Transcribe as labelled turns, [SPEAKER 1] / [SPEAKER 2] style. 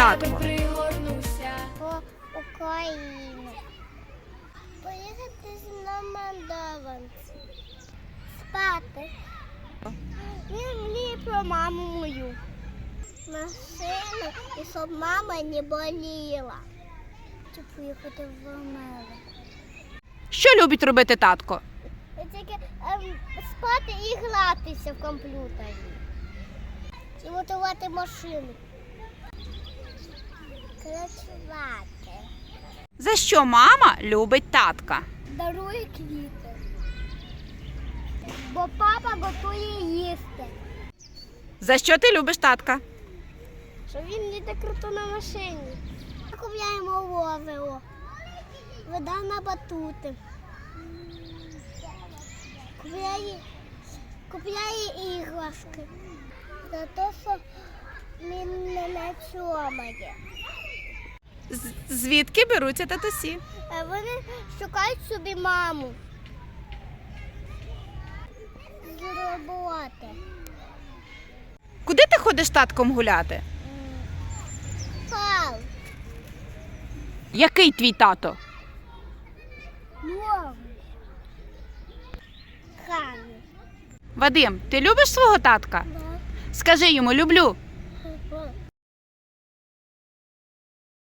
[SPEAKER 1] татко?
[SPEAKER 2] пригорнуся.
[SPEAKER 3] по Україну. Поїхати з намандованці. Спати. Він мріє про маму мою. Машину, і щоб мама не боліла. Чи поїхати в Америку.
[SPEAKER 1] Що любить робити татко?
[SPEAKER 3] Тільки ем, спати і гратися в комп'ютері. І готувати машину. Працювати.
[SPEAKER 1] За що мама любить татка?
[SPEAKER 3] Дарує квіти. Бо папа готує їсти.
[SPEAKER 1] За що ти любиш татка?
[SPEAKER 3] Що він їде круто на машині. Купляємо ловило. Вода на батути. Купляє, купляє іграшки. За те, що він не на начомає.
[SPEAKER 1] З- Звідки беруться татусі?
[SPEAKER 3] А вони шукають собі маму. З роботи.
[SPEAKER 1] Куди ти ходиш татком гуляти?
[SPEAKER 3] Пал.
[SPEAKER 1] Який твій тато?
[SPEAKER 3] Новий. Хамі.
[SPEAKER 1] Вадим, ти любиш свого татка?
[SPEAKER 3] Да.
[SPEAKER 1] Скажи йому люблю.